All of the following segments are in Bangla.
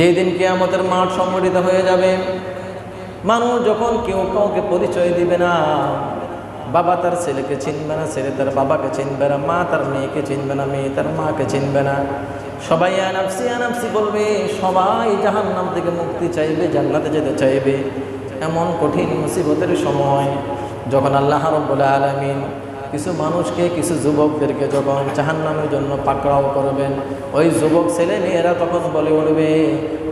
যেদিন কেয়ামতের মাঠ সংগঠিত হয়ে যাবে, মানুষ যখন কেউ কাউকে পরিচয় দিবে না, বাবা তার ছেলেকে চিনবে না, ছেলে তার বাবাকে চিনবে না, মা তার মেয়েকে চিনবে না, মেয়ে তার মাকে চিনবে না, সবাই আনাপসি আনাপসি বলবে, সবাই জাহান নাম থেকে মুক্তি চাইবে, জান্নাতে যেতে চাইবে। এমন কঠিন মুসিবতের সময় যখন আল্লাহ রব্বুল আলমিন কিছু মানুষকে, কিছু যুবকদেরকে যখন জাহান্নামের জন্য পাকড়াও করবেন, ওই যুবক ছেলে মেয়েরা তখন বলে উঠবে,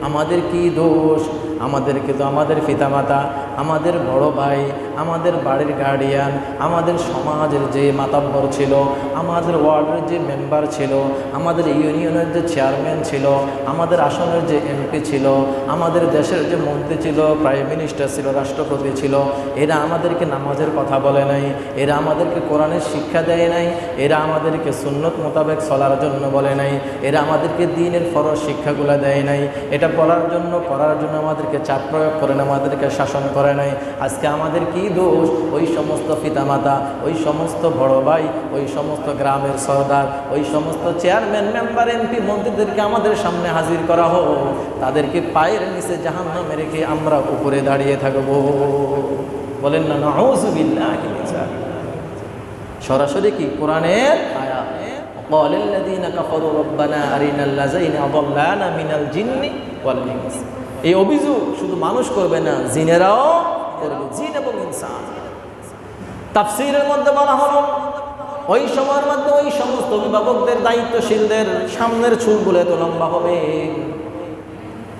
আমাদের কি দোষ? আমাদেরকে তো আমাদের পিতামাতা আমাদের বড় ভাই, আমাদের বাড়ির গার্ডিয়ান আমাদের সমাজের যে মাতাব্বর ছিল, আমাদের ওয়ার্ডের যে মেম্বার ছিল, আমাদের ইউনিয়নের যে চেয়ারম্যান ছিল, আমাদের আসনের যে এমপি ছিল, আমাদের দেশের যে মন্ত্রী ছিল প্রাইম মিনিস্টার ছিল, রাষ্ট্রপতি ছিল, এরা আমাদেরকে নামাজের কথা বলে নাই, এরা আমাদেরকে কোরআনের শিক্ষা দেয় নাই, এরা আমাদেরকে সুন্নত মোতাবেক চলার জন্য বলে নাই, এরা আমাদেরকে দিনের ফরজ শিক্ষাগুলো দেয় নাই, এটা বলার জন্য করার জন্য আমাদেরকে চাপ প্রয়োগ করে না আমাদেরকে শাসন করে নাই আজকে আমাদের কি দোষ ওই সমস্ত পিতামাতা ওই সমস্ত বড় ভাই ওই সমস্ত গ্রামের সর্দার ওই সমস্ত চেয়ারম্যান মেম্বার এমপি মন্ত্রীদেরকে আমাদের সামনে হাজির করা হোক তাদেরকে পায়ের নিচে জাহান্নামে রেখে আমরা উপরে দাঁড়িয়ে থাকবো বলেন না নাউজুবিল্লাহি মিন যালিক। সরাসরি কি কোরআনের আয়াত قال الذين كفروا ربنا أرنا الذين أضلانا من الجن والإنس এই অভিযোগ শুধু মানুষ করবে না, জিনেরাও করবে, জিন এবং ইনসান। তাফসীরের মধ্যে বলা হলো, ওই সময়ের মধ্যে ওই সমস্ত অভিভাবকদের দায়িত্বশীলদের সামনের চুলগুলো এত লম্বা হবে।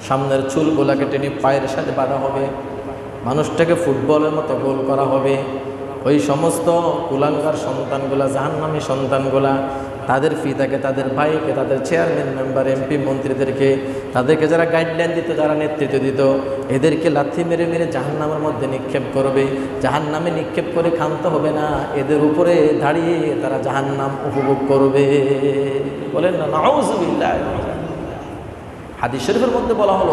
সামনের চুলগুলাকে টেনে পায়ের সাথে বাঁধা হবে। মানুষটাকে ফুটবলের মতো গোল করা হবে। ওই সমস্ত কুলাঙ্গার সন্তানগুলা, জাহান্নামী সন্তানগুলা, তাদের ফিতাকে তাদের ভাইকে, তাদের চেয়ারম্যান মেম্বার এমপি মন্ত্রীদেরকে, তাদেরকে যারা গাইডলাইন দিত, যারা নেতৃত্ব দিত, এদেরকে লাথি মেরে মেরে জাহান্নামের মধ্যে নিক্ষেপ করবে। জাহান্নামে নিক্ষেপ করে ক্ষান্ত হবে না, এদের উপরে দাঁড়িয়ে তারা জাহান্নাম উপভোগ করবে। বলেন না হাদিস শরীফের মধ্যে বলা হলো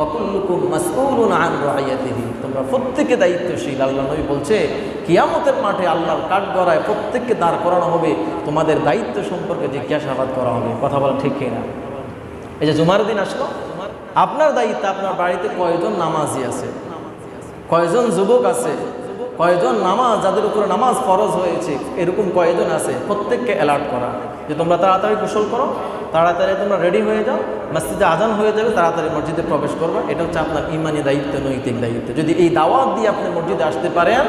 ওয়া কুল্লুকুম মাসউলুন আন রাইয়াতিহি। তোমরা প্রত্যেকে দায়িত্বশীল, আল্লাহ নবী বলছে, কিয়ামতের মাঠে আল্লাহর কাঠগড়ায় প্রত্যেককে দাঁড় করানো হবে, তোমাদের দায়িত্ব সম্পর্কে জিজ্ঞাসাবাদ করা হবে। কথা বলা ঠিক কিনা? এই যে জুমার দিন আসলো, আপনার দায়িত্ব আপনার বাড়িতে কয়জন নামাজি আছে? কয়জন যুবক আছে? কয়জন নামাজ, যাদের উপরে নামাজ ফরজ হয়েছে, এরকম কয়জন আছে? প্রত্যেককে অ্যালার্ট করা। যে তোমরা তাড়াতাড়ি গোসল করো, তাড়াতাড়ি তোমরা রেডি হয়ে যাও, মসজিদে আজান হয়ে যাবে, তাড়াতাড়ি মসজিদে প্রবেশ করবা। এটা হচ্ছে আপনার ইমানি দায়িত্ব, নৈতিক দায়িত্ব। যদি এই দাওয়াত দিয়ে আপনি মসজিদে আসতে পারেন,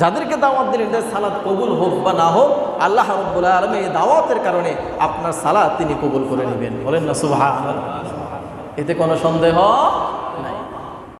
যাদেরকে দাওয়াত দিলেন এদের সালাদ কবুল হোক বা না হোক, আল্লাহ রব্বুল আলমী এই দাওয়াতের কারণে আপনার সালাদ তিনি কবুল করে নেবেন। বলেন না সুভা এতে কোনো সন্দেহ?